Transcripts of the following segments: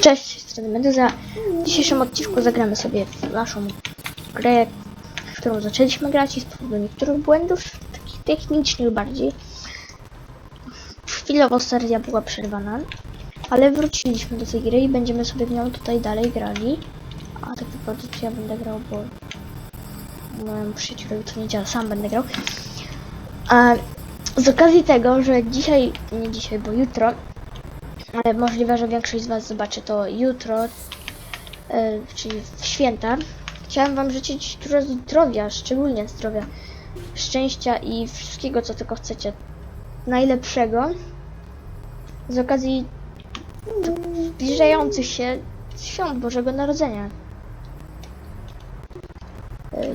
Cześć, z strony Meduza. W dzisiejszym odcinku zagramy sobie w naszą grę, w którą zaczęliśmy grać i z powodu niektórych błędów, takich technicznych bardziej. Chwilowo seria była przerwana, ale wróciliśmy do tej gry i będziemy sobie w nią tutaj dalej grali. A tak naprawdę ja będę grał, bo mojemu przyjacielowi to nie działa, sam będę grał. A z okazji tego, że dzisiaj, nie dzisiaj, bo jutro ale możliwe, że większość z Was zobaczy to jutro, e, czyli w święta. Chciałem Wam życzyć dużo zdrowia, szczególnie zdrowia, szczęścia i wszystkiego, co tylko chcecie. Najlepszego. Z okazji zbliżających się świąt Bożego Narodzenia. E,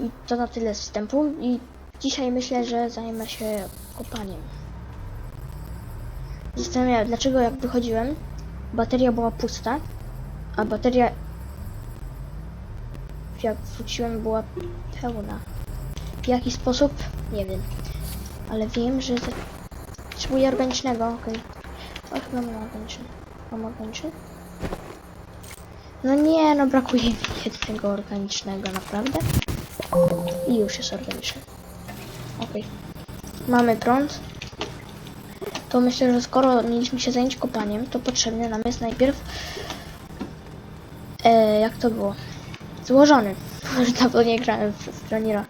I to na tyle z wstępu. I dzisiaj myślę, że zajmę się kopaniem. Zastanawiałem, dlaczego jak wychodziłem, bateria była pusta, a bateria jak wróciłem była pełna. W jaki sposób? Nie wiem. Ale wiem, że potrzebuję organicznego, okej. O, chyba mam organiczny. Mam organiczny? No nie, no brakuje mi jednego organicznego, naprawdę? I już jest organiczny. Okej. Mamy prąd to myślę, że skoro mieliśmy się zająć kopaniem, to potrzebny nam jest najpierw e, jak to było? Złożony. Już dawno nie grałem w, Granira.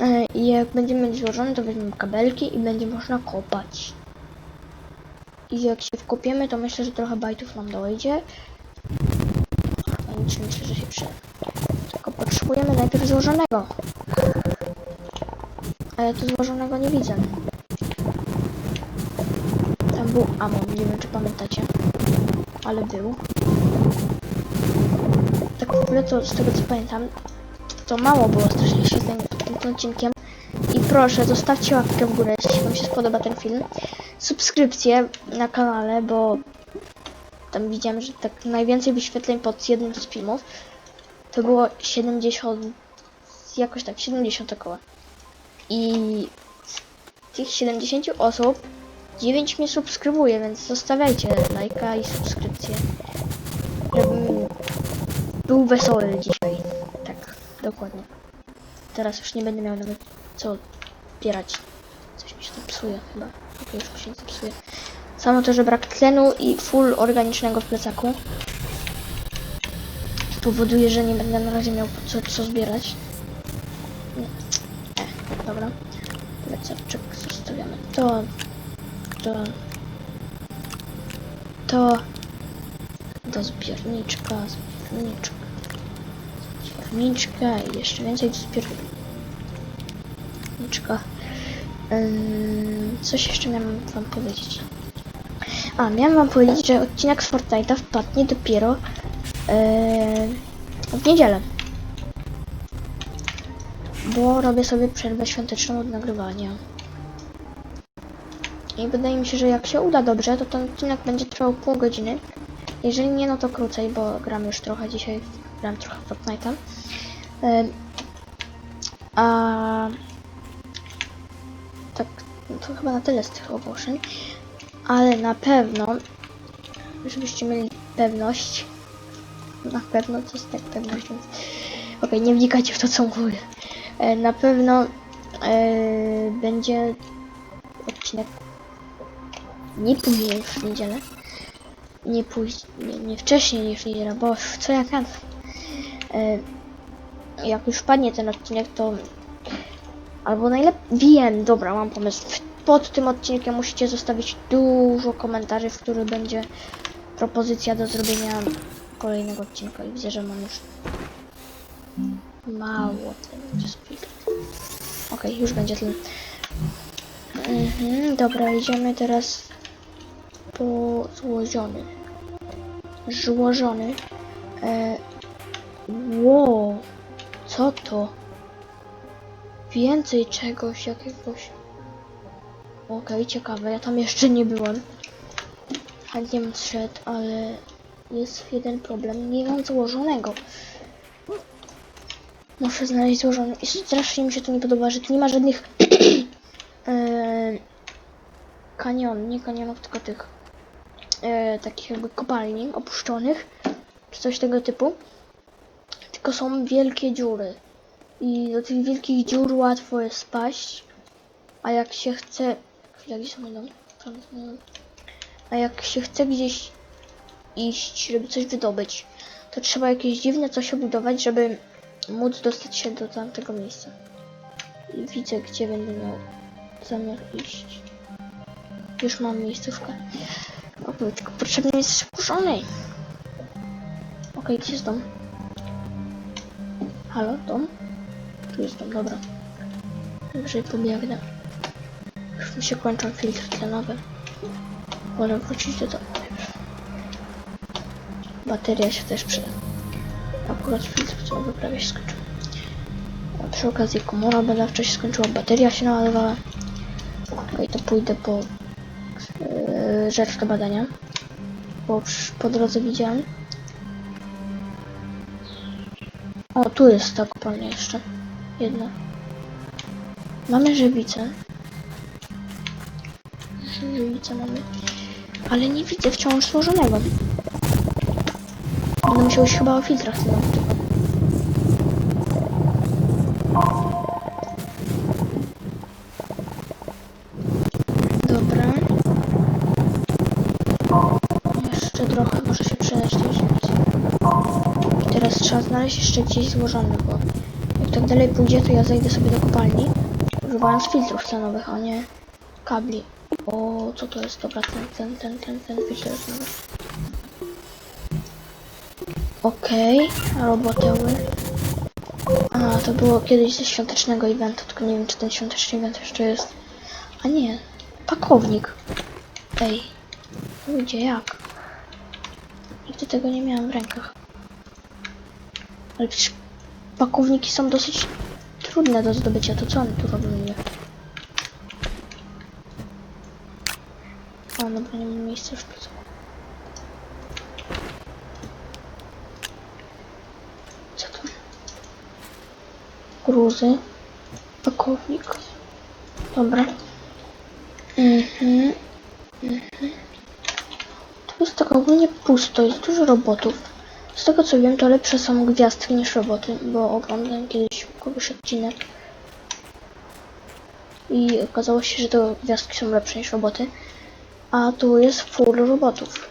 E, I jak będziemy mieli złożony, to weźmiemy kabelki i będzie można kopać. I jak się wkopiemy, to myślę, że trochę bajtów nam dojdzie. Nic myślę, że się przyda. Tylko potrzebujemy najpierw złożonego. A ja tu złożonego nie widzę. Był Amon, nie wiem czy pamiętacie. Ale był. Tak w ogóle to z tego co pamiętam, to mało było strasznie świetleń pod tym odcinkiem. I proszę, zostawcie łapkę w górę, jeśli wam się spodoba ten film. Subskrypcję na kanale, bo tam widziałem, że tak najwięcej wyświetleń pod jednym z filmów to było 70, jakoś tak, 70 około. I z tych 70 osób 9 mnie subskrybuje, więc zostawiajcie lajka i subskrypcję. Żebym był wesoły dzisiaj. Tak, dokładnie. Teraz już nie będę miał nawet co zbierać. Coś mi się tam psuje chyba. Okej, już mi się nie psuje. Samo to, że brak tlenu i full organicznego w plecaku powoduje, że nie będę na razie miał co, co zbierać. Nie. E, dobra. Plecaczek zostawiamy. To to to do zbiorniczka, zbiorniczka, zbiorniczka i jeszcze więcej do zbiorniczka. Ym, coś jeszcze miałem wam powiedzieć. A, miałem wam powiedzieć, że odcinek z Fortnite'a wpadnie dopiero yy, w niedzielę. Bo robię sobie przerwę świąteczną od nagrywania. I wydaje mi się, że jak się uda dobrze, to ten odcinek będzie trwał pół godziny. Jeżeli nie, no to krócej, bo gram już trochę dzisiaj. Gram trochę Fortnite'a. A tak, no to chyba na tyle z tych ogłoszeń. Ale na pewno, żebyście mieli pewność, na pewno, co jest tak pewność, więc... Okej, nie wnikajcie w to, co mówię. E, na pewno e, będzie odcinek nie później niż w niedzielę. Nie później, nie, nie wcześniej niż w niedzielę, bo co ja kan. E, jak już padnie ten odcinek, to albo najlepiej wiem, dobra, mam pomysł. Pod tym odcinkiem musicie zostawić dużo komentarzy, w których będzie propozycja do zrobienia kolejnego odcinka i widzę, że mam już mało tego. Okej, już będzie tyle. Mhm, dobra, idziemy teraz po złożony. Złożony. E, wow, co to? Więcej czegoś, jakiegoś. Okej, ciekawe, ja tam jeszcze nie byłem. Chętnie bym zszedł, ale jest jeden problem. Nie mam złożonego. Muszę znaleźć złożony. I strasznie mi się to nie podoba, że tu nie ma żadnych e, kanion, nie kanionów, tylko tych e, takich jakby kopalni opuszczonych, czy coś tego typu. Tylko są wielkie dziury. I do tych wielkich dziur łatwo jest spaść. A jak się chce... Chwila. A jak się chce gdzieś iść, żeby coś wydobyć, to trzeba jakieś dziwne coś obudować, żeby móc dostać się do tamtego miejsca. I widzę, gdzie będę miał zamiar iść. Już mam miejscówkę. O, tylko potrzebny jest skurzony. Okej, gdzie jest dom? Halo, dom? Tu jest dom, dobra. Dobrze, pobiegnę. Już mi się kończą filtry tlenowe. Wolę wrócić do domu. Bateria się też przyda. Akurat filtr tlenowy prawie się skończył. A przy okazji komora badawcza się skończyła, bateria się naładowała. Okej, to pójdę po rzecz do badania. Bo po drodze widziałem. O, tu jest ta kopalnia jeszcze. Jedna. Mamy żywicę. Żywicę mamy. Ale nie widzę wciąż złożonego. Będę musiał się chyba o filtrach. Znaleźć jeszcze gdzieś złożony, bo jak tak dalej pójdzie, to ja zejdę sobie do kopalni, używając filtrów tlenowych, a nie kabli. O, co to jest? Dobra, ten, ten, ten, ten, ten filtr tlenowy. Okej, roboteły. A, to było kiedyś ze świątecznego eventu, tylko nie wiem, czy ten świąteczny event jeszcze jest. A nie, pakownik. Ej, ludzie, jak? Nigdy tego nie miałem w rękach. Ale przecież pakowniki są dosyć trudne do zdobycia, to co oni tu robią niby? O, dobra, nie mam miejsca w plecaku. Co to? Gruzy. Pakownik. Dobra. Mhm. Mhm. Tu jest tak ogólnie pusto, jest dużo robotów. Z tego co wiem, to lepsze są gwiazdki niż roboty, bo oglądałem kiedyś kogoś odcinek. I okazało się, że to gwiazdki są lepsze niż roboty. A tu jest full robotów.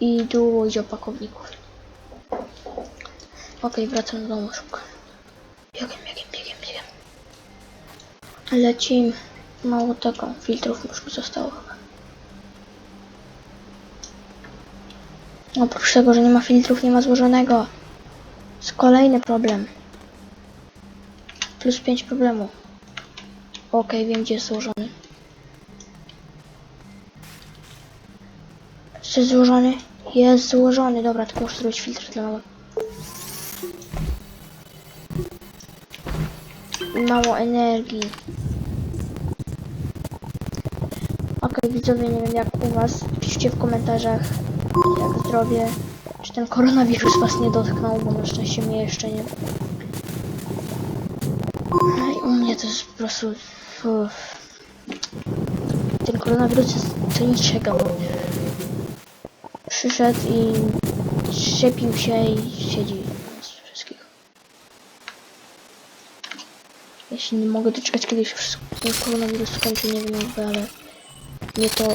I dużo idzie opakowników. Okej, wracam do domu, szukam. Biegiem, biegiem, biegiem, biegiem. Lecim. Mało tego, filtrów już zostało chyba. Oprócz tego, że nie ma filtrów, nie ma złożonego. Jest kolejny problem. Plus 5 problemu. Okej, wiem gdzie jest złożony. Jest złożony? Jest złożony. Dobra, tylko muszę zrobić filtr tlenowy. I Mało energii. Okej, widzowie, nie wiem jak u was. Piszcie w komentarzach, jak zdrowie. Czy ten koronawirus was nie dotknął, bo na szczęście mnie jeszcze nie. No i u mnie to jest po prostu... Uff. Ten koronawirus jest do niczego, bo przyszedł i szczepił się i siedzi nas wszystkich. Ja się nie mogę doczekać, kiedy się wszystko, koronawirus skończy, nie wiem jakby, ale mnie to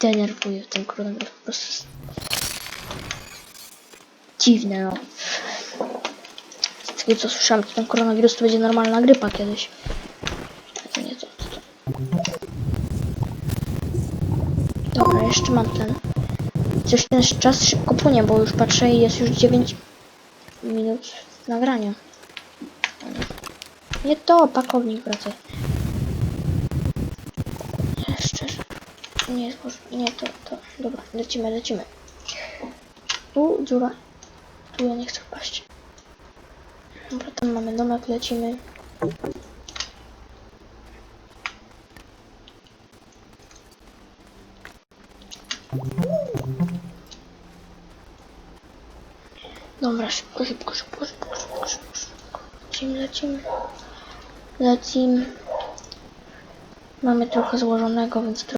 denerwuje, ten koronawirus po prostu dziwne, no. Z tego co słyszałem, to ten koronawirus to będzie normalna grypa kiedyś. To nie to. to, to. Dobra, jeszcze mam ten. Coś ten czas szybko płynie, bo już patrzę i jest już 9 minut nagrania. Nie to, pakownik wraca. Nie jest. Nie to, to. Dobra, lecimy, lecimy. Tu dziura. Tu ja nie chcę wpaść. Dobra, tam mamy domek, lecimy. Dobra, szybko, szybko, szybko, szybko, szybko, szybko. Lecimy, lecimy. Lecimy. Mamy trochę złożonego, więc trochę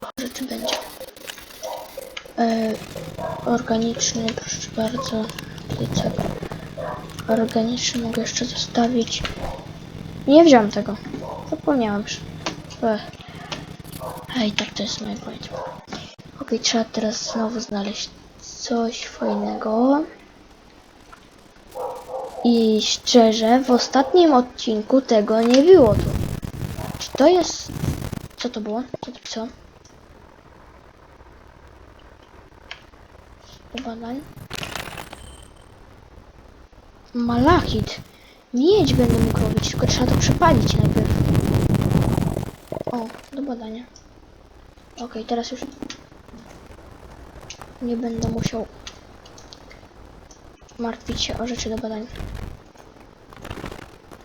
organiczny, proszę bardzo. Plecak. Organiczny mogę jeszcze zostawić. Nie wziąłem tego. Zapomniałam. że- Ech. A i tak to jest moje point. Ok, trzeba teraz znowu znaleźć coś fajnego. I szczerze, w ostatnim odcinku tego nie było tu. Czy to jest... Co to było? Co to co? Badań. Malachit. Miedź będę mógł robić, tylko trzeba to przepalić najpierw. O, do badania. Okej, teraz już nie będę musiał martwić się o rzeczy do badań.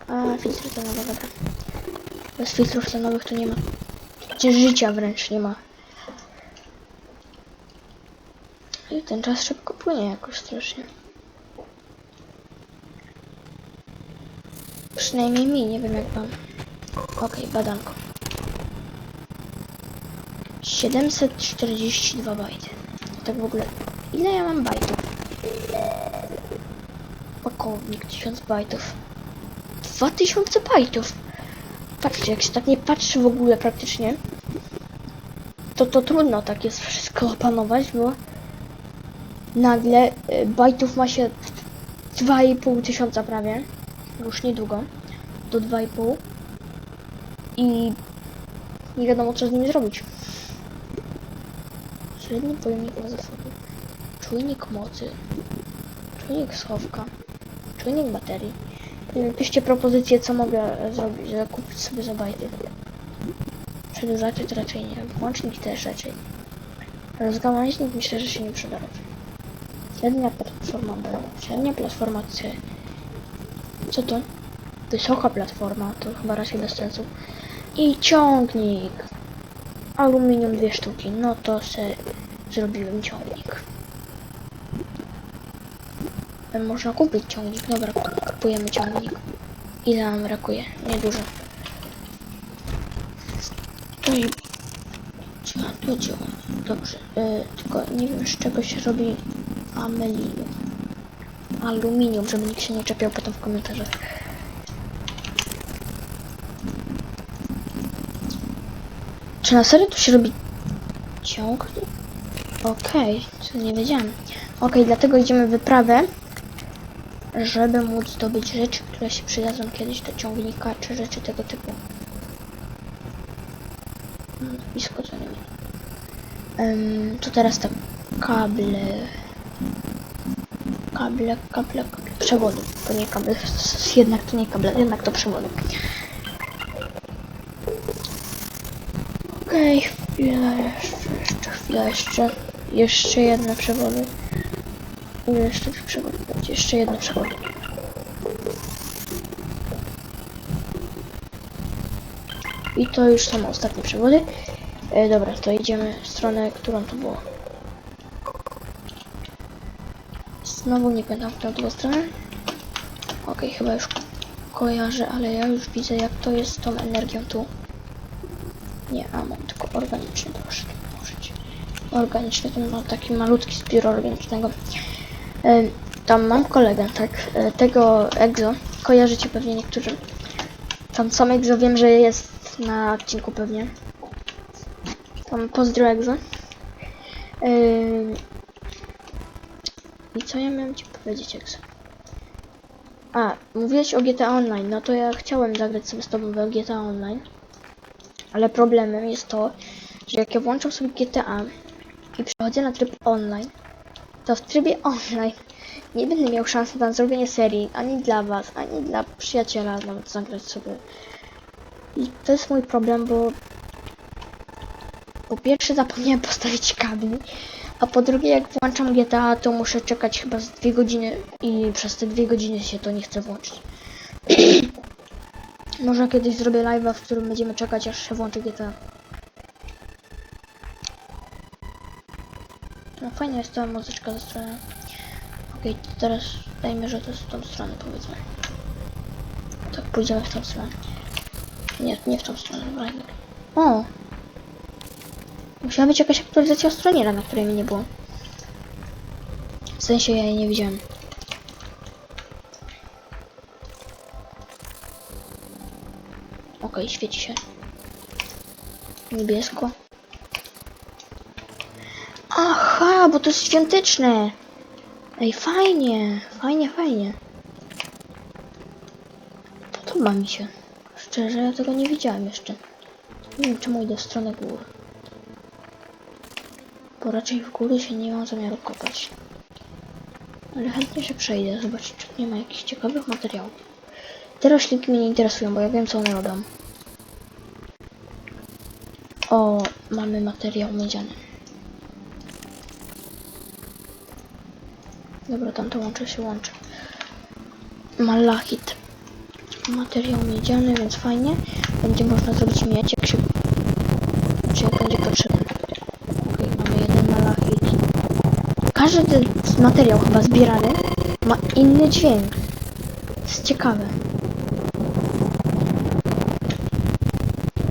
A, filtry tlenowe, dobra. Bez filtrów tlenowych to nie ma. Gdzie życia wręcz nie ma. I ten czas szybko płynie jakoś strasznie. Przynajmniej mi, nie wiem jak wam. Okej, badanko. 742 bajty. Tak w ogóle. Ile ja mam bajtów? Pakownik 1000 bajtów. 2000 bajtów. Patrzcie, jak się tak nie patrzy w ogóle praktycznie, to to trudno tak jest wszystko opanować, bo nagle y, bajtów ma się 2,5 tysiąca prawie, już niedługo, do 2,5 i nie wiadomo co z nimi zrobić. Średni pojemnik na zasoby, czujnik mocy, czujnik schowka, czujnik baterii. Y, Piszcie propozycje, co mogę e, zrobić, żeby kupić sobie za bajty. Przedłużacie to raczej nie, włącznik też raczej. Rozgałęźnik myślę, że się nie przyda raczej. Średnia platforma B, średnia platforma C. Co to? Wysoka platforma, to chyba raczej bez sensu. I ciągnik. Aluminium dwie sztuki, no to se zrobiłem ciągnik. E, Można kupić ciągnik, dobra, kupujemy ciągnik. Ile nam brakuje? Niedużo. To i... Działa, to działa. Dobrze, e, tylko nie wiem z czego się robi amelinium. Aluminium, żeby nikt się nie czepiał potem w komentarzach. Czy na serio tu się robi ciągnik? Okej, co nie wiedziałem. Okej, dlatego idziemy w wyprawę, żeby móc zdobyć rzeczy, które się przydadzą kiedyś do ciągnika, czy rzeczy tego typu. Blisko to nie wiem. Ym, to teraz tak, kable. Kable, kable, kable. Przewody, to nie kable, jednak to nie kable, jednak to przewody. Okej, chwila jeszcze, jeszcze, chwila jeszcze. Jeszcze jedne przewody. Jeszcze tych będzie? Jeszcze jedno przewody. I to już są ostatnie przewody. E, dobra, to idziemy w stronę, którą to było. Znowu nie pamiętam, w którą stronę. Okej, chyba już kojarzę, ale ja już widzę, jak to jest z tą energią tu. Nie, a mam tylko organiczny, proszę tu położyć. Organiczny, to ma taki malutki zbiór organicznego. Tam mam kolegę, tak, e, tego Exo, kojarzycie pewnie niektórzy. Tam sam Exo wiem, że jest na odcinku pewnie. Tam pozdro Exo. Ym, I co ja miałem ci powiedzieć, Exo? A, mówiłeś o GTA Online, no to ja chciałem zagrać sobie z tobą w GTA Online. Ale problemem jest to, że jak ja włączam sobie GTA i przechodzę na tryb online, to w trybie online nie będę miał szansy na zrobienie serii ani dla was, ani dla przyjaciela nawet zagrać sobie. I to jest mój problem, bo po pierwsze zapomniałem postawić kabli, a po drugie jak włączam GTA to muszę czekać chyba z dwie godziny i przez te dwie godziny się to nie chce włączyć. Może kiedyś zrobię live'a, w którym będziemy czekać aż się włączy GTA. No fajnie jest ta muzyczka ze strony. Okej, teraz dajmy, że to jest w tą stronę powiedzmy. Tak, pójdziemy w tą stronę. Nie, nie w tą stronę, Brian. O! Musiała być jakaś aktualizacja stroniera, na której mi nie było. W sensie ja jej nie widziałem. Okej, świeci się. Niebiesko. Aha, bo to jest świąteczne. Ej, fajnie, fajnie, fajnie. Podoba mi się. Szczerze, ja tego nie widziałem jeszcze. Nie wiem, czemu idę w stronę gór. Bo raczej w góry się nie mam zamiaru kopać. Ale chętnie się przejdę, zobaczyć, czy nie ma jakichś ciekawych materiałów. Te roślinki mnie nie interesują, bo ja wiem, co one robią. O, mamy materiał miedziany. Dobra, tamto łącze się łączy. Malachit. Materiał miedziany, więc fajnie. Będzie można zrobić miedź, jak się... Jak będzie potrzebny. Okej, mamy jeden malachit. Każdy materiał chyba zbierany ma inny dźwięk. To jest ciekawe.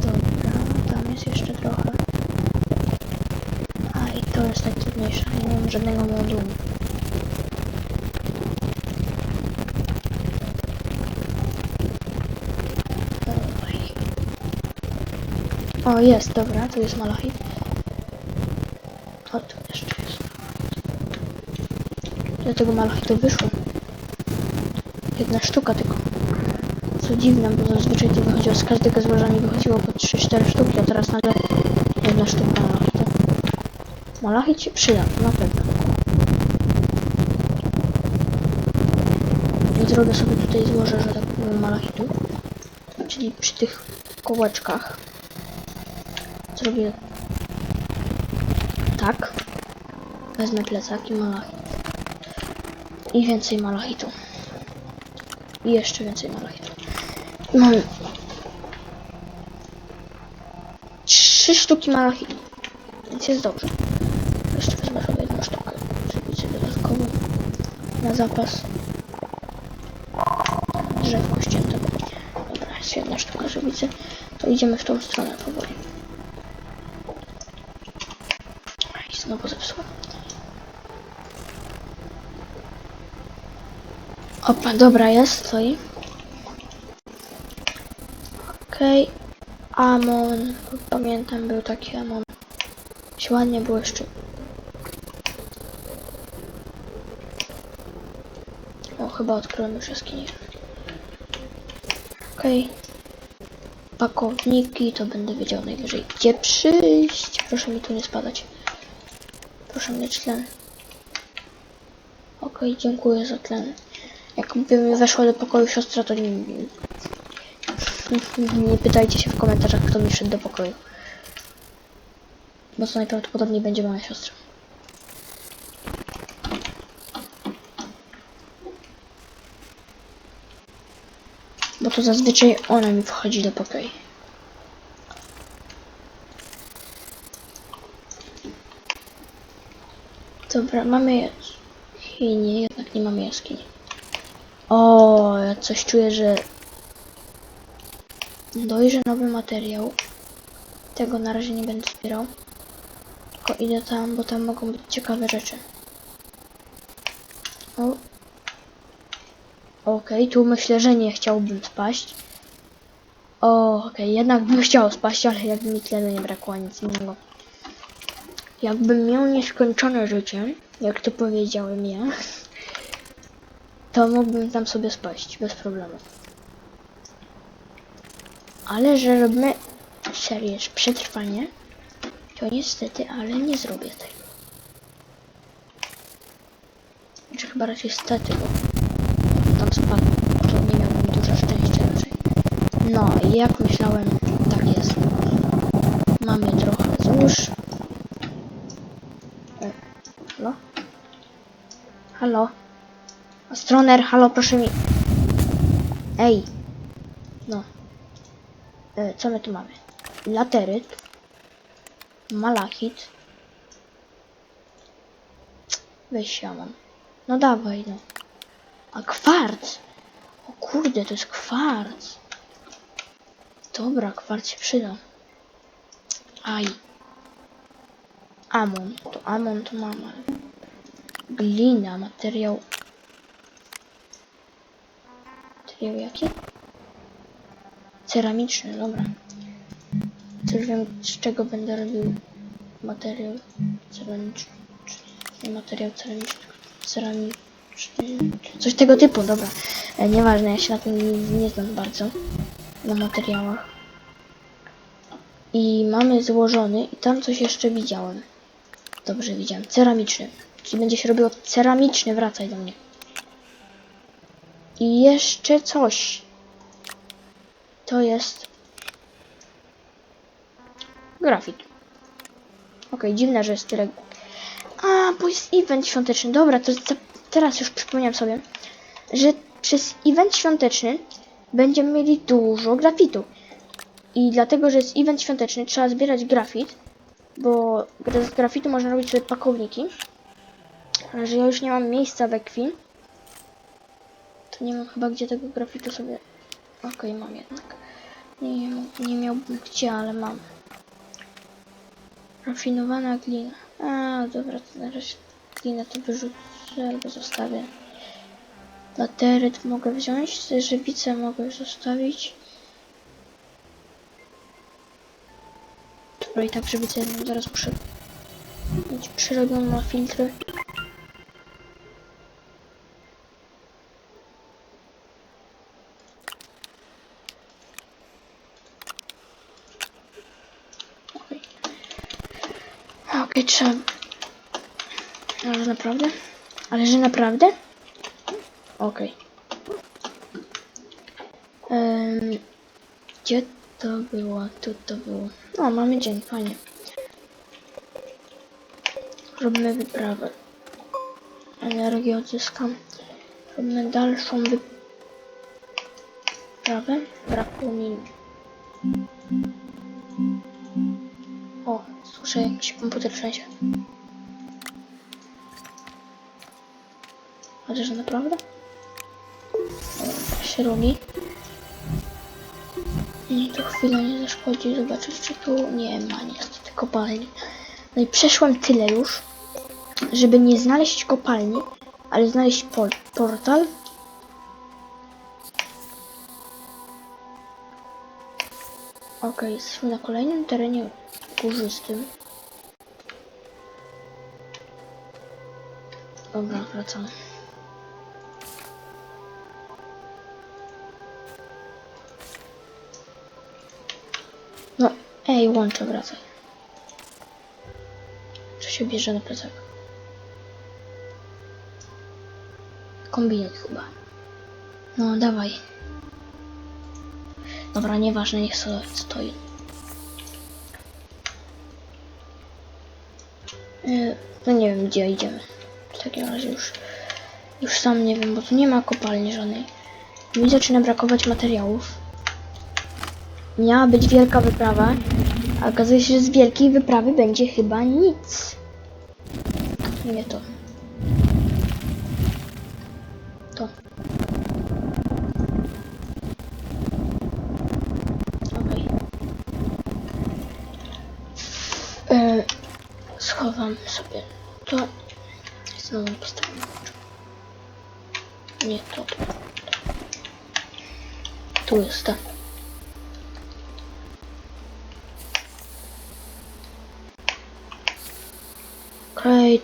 Dobra, tam jest jeszcze trochę. A i to jest najtrudniejsze. Nie mam żadnego modułu. O, jest, dobra, tu jest malachit. O, tu jeszcze jest. Do tego malachitu wyszło. Jedna sztuka tylko. Co dziwne, bo zazwyczaj to wychodziło z każdego złoża mi wychodziło po 3-4 sztuki, a teraz nagle jedna sztuka malachitu. Malachit się przyda, na pewno. I zrobię sobie tutaj złoże, że tak powiem, malachitu. Czyli przy tych kołeczkach. Zrobię tak. Wezmę plecak i malachit. I więcej malachitu. I jeszcze więcej malachitu. Mam trzy sztuki malachitu. Więc jest dobrze. Jeszcze wezmę sobie jedną sztukę. Zrobić sobie dodatkowo na zapas. Drzewko ścięte. Dobra, jest jedna sztuka żywicy. To idziemy w tą stronę powoli. I znowu zepsułem. Opa, dobra, jest, stoi. Okej. Amon. Pamiętam, był taki Amon. Się ładnie błyszczy. O, chyba odkryłem już jaskinię. Okej. Pakowniki, to będę wiedział najwyżej gdzie przyjść. Proszę mi tu nie spadać. Proszę mieć tlen. Okej, dziękuję za tlen. Mi weszła do pokoju siostra, to nie, nie pytajcie się w komentarzach, kto mi wszedł do pokoju. Bo to najprawdopodobniej będzie moja siostra. Bo to zazwyczaj ona mi wchodzi do pokoju. Dobra, mamy jaskinię, jednak nie mamy jaskini. O, ja coś czuję, że dojrzy nowy materiał. Tego na razie nie będę zbierał. Tylko idę tam, bo tam mogą być ciekawe rzeczy. O. Okej, tu myślę, że nie chciałbym spaść. O, okej, jednak bym chciał spaść, ale jakby mi tlenu nie brakło nic innego. Jakbym miał nieskończone życie, jak to powiedziałem ja, to mógłbym tam sobie spaść bez problemu. Ale że robimy serię przetrwanie, to niestety, ale nie zrobię tego. Znaczy chyba raczej stety, bo tam spadł, to nie miałbym dużo szczęścia raczej. No i jak myślałem, tak jest. Mamy trochę złóż. Halo? Halo? Astroner, halo, proszę mi. Ej. No. E, co my tu mamy? Lateryt. Malachit. Weź siamon. No dawaj, no. A kwarc. O kurde, to jest kwarc. Dobra, kwarc się przyda. Aj. amon. To amon to mam. Glina, materiał... Materiał jaki? Ceramiczny, dobra. Już wiem, z czego będę robił materiał ceramiczny. Materiał ceramiczny, ceramiczny. Coś tego typu, dobra. E, nieważne, ja się na tym nie, nie znam bardzo. Na materiałach. I mamy złożony i tam coś jeszcze widziałem. Dobrze widziałem. Ceramiczny. Czyli będzie się robiło ceramiczny, wracaj do mnie. I jeszcze coś. To jest grafit. Okej, dziwne, że jest tyle. A, bo jest event świąteczny. Dobra, to za- teraz już przypomniałem sobie, że przez event świąteczny będziemy mieli dużo grafitu. I dlatego, że jest event świąteczny, trzeba zbierać grafit, bo z grafitu można robić sobie pakowniki. Ale że ja już nie mam miejsca we to nie mam chyba gdzie tego grafitu sobie... Okej, mam jednak. Nie, nie miałbym gdzie, ale mam. Rafinowana glina. A, dobra, to na razie glinę to wyrzucę albo zostawię. Lateryt mogę wziąć, żywicę mogę zostawić. Dobra, i tak żywicę zaraz muszę mieć przerobioną na filtry. Okej. Okej, trzeba... Ale naprawdę? Ale że naprawdę? Okej. Em, Gdzie to było? Tu to było. O, mamy dzień, fajnie. Robimy wyprawę. Energię odzyskam. Robimy dalszą wyprawę. Brakło mi... słyszę jakiś komputer trzęsie. Chociaż naprawdę? Dobra, się robi. I to chwilę nie zaszkodzi zobaczyć, czy tu nie ma niestety kopalni. No i przeszłam tyle już, żeby nie znaleźć kopalni, ale znaleźć por portal. Okej, jesteśmy na kolejnym terenie górzystym. Dobra, wracamy. No, ej, łączę, wracaj. Co się bierze na plecak? Kombinet chyba. No, dawaj. Dobra, nieważne, niech sobie stoi. Yy, no nie wiem, gdzie idziemy. Takim razie już, już sam nie wiem, bo tu nie ma kopalni żadnej. Mi zaczyna brakować materiałów. Miała być wielka wyprawa, a okazuje się, że z wielkiej wyprawy będzie chyba nic. Nie to. To. Okej. E, Schowam sobie to. Znowu postawię. Nie to. Tu jest to. Okej.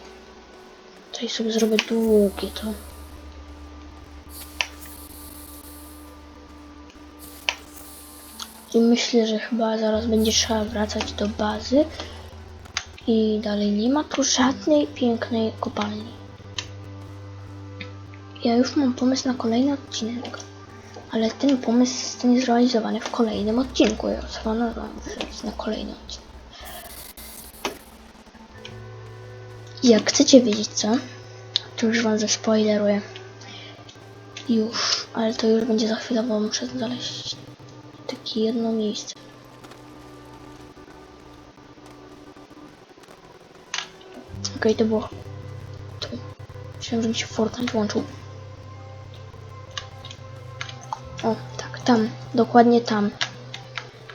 Tutaj sobie zrobię długie to. I myślę, że chyba zaraz będzie trzeba wracać do bazy. I dalej nie ma tu żadnej pięknej kopalni. Ja już mam pomysł na kolejny odcinek. Ale ten pomysł zostanie zrealizowany w kolejnym odcinku. Ja nazwałem, że jest na kolejny odcinek. Jak chcecie wiedzieć co, to już wam zaspoileruję. Już, ale to już będzie za chwilę, bo muszę znaleźć takie jedno miejsce. Okej, to było tu. Myślałem, że się Fortnite włączył. O, tak, tam, dokładnie tam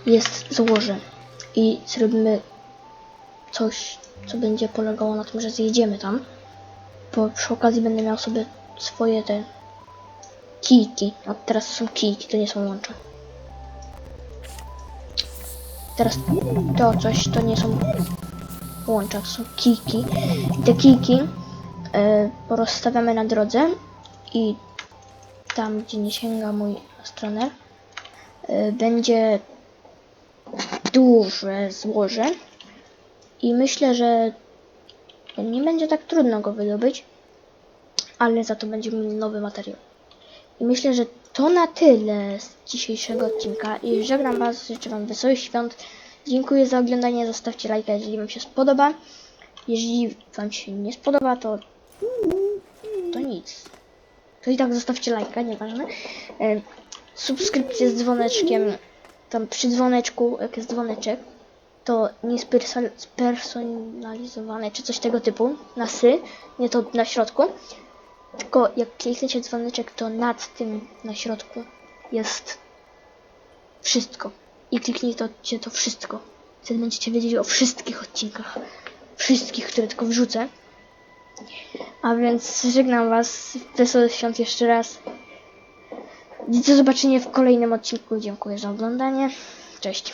jest złoże. I zrobimy coś, co będzie polegało na tym, że zjedziemy tam. Bo przy okazji będę miał sobie swoje te kijki. A teraz to są kijki, to nie są łącza. Teraz to coś, to nie są łącza, to są kijki. I te kijki e, porozstawiamy na drodze i tam, gdzie nie sięga mój astroner, e, będzie duże złoże i myślę, że nie będzie tak trudno go wydobyć, ale za to będziemy mieli nowy materiał. I myślę, że to na tyle z dzisiejszego odcinka i żegnam Was, życzę Wam wesołych świąt. Dziękuję za oglądanie, zostawcie lajka, jeżeli Wam się spodoba. Jeżeli Wam się nie spodoba, to to nic. To i tak zostawcie lajka, nieważne. Subskrypcję z dzwoneczkiem. Tam przy dzwoneczku, jak jest dzwoneczek, to nie spersonalizowane czy coś tego typu. Na sy, nie to na środku. Tylko jak klikniecie dzwoneczek, to nad tym na środku jest wszystko. I kliknijcie to wszystko. Wtedy będziecie wiedzieli o wszystkich odcinkach. Wszystkich, które tylko wrzucę. A więc żegnam Was. Wesołych świąt jeszcze raz. Do zobaczenia w kolejnym odcinku. Dziękuję za oglądanie. Cześć.